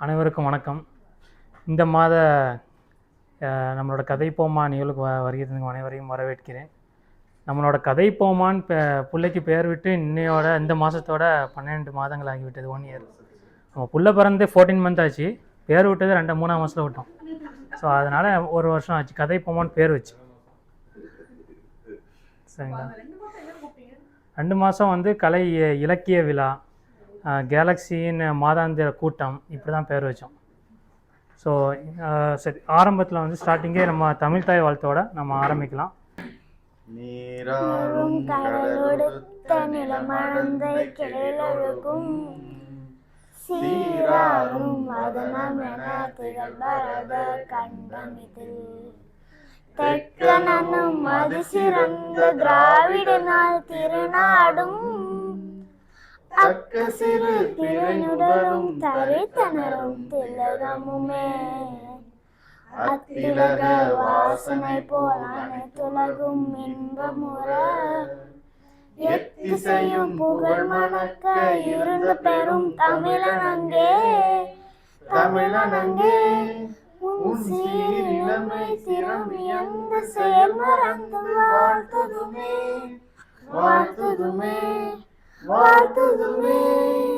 அனைவருக்கும் வணக்கம். இந்த மாத நம்மளோட கதை போமா நிகழ்வுக்கு வ வருகிறது அனைவரையும் வரவேற்கிறேன். நம்மளோட கதை போமான்னு பே பிள்ளைக்கு பெயர் விட்டு இன்னையோட இந்த மாதத்தோட பன்னெண்டு மாதங்கள் ஆகிவிட்டது ஒன் இயர் நம்ம புள்ள பிறந்து ஃபோர்டீன் மந்த் ஆச்சு. பேர் விட்டது ரெண்டு மூணாம் மாதத்தில் விட்டோம். ஸோ அதனால் ஒரு வருஷம் ஆச்சு. கதை போமான்னு பேர் வச்சு. சரிங்களா? ரெண்டு மாதம் வந்து கலை இலக்கிய விழா. கேலக்ஸியின் மாதாந்திர கூட்டம் இப்படி தான் பேர் வச்சோம். ஸோ சரி ஆரம்பத்தில் வந்து ஸ்டார்டிங்கே நம்ம தமிழ் தாய் வாழ்த்தோட நம்ம ஆரம்பிக்கலாம். நீராறும் கடலொடுத்த நிலமணந்தை கிளையொழுகும் வதனம் என கண்டமிதில் அது சிறந்த திராவிட நாள் திருநாடும் அக்க சிறு திறனுடலும் தரைத்தனரும் திலகமுமே. அத்திலக வாசனை போல் அனைத்துலகும் இன்பமுற. எத்திசையும் புகழ் மணக்க இருந்து பெறும் தமிழனங்கே. தமிழனங்கே தமிழன் அங்கே உன் சீர் இளமை திறம் எந்த செயல் மறந்து வாழ்த்ததுமே. வாழ்த்ததுமே. Quarta do meio.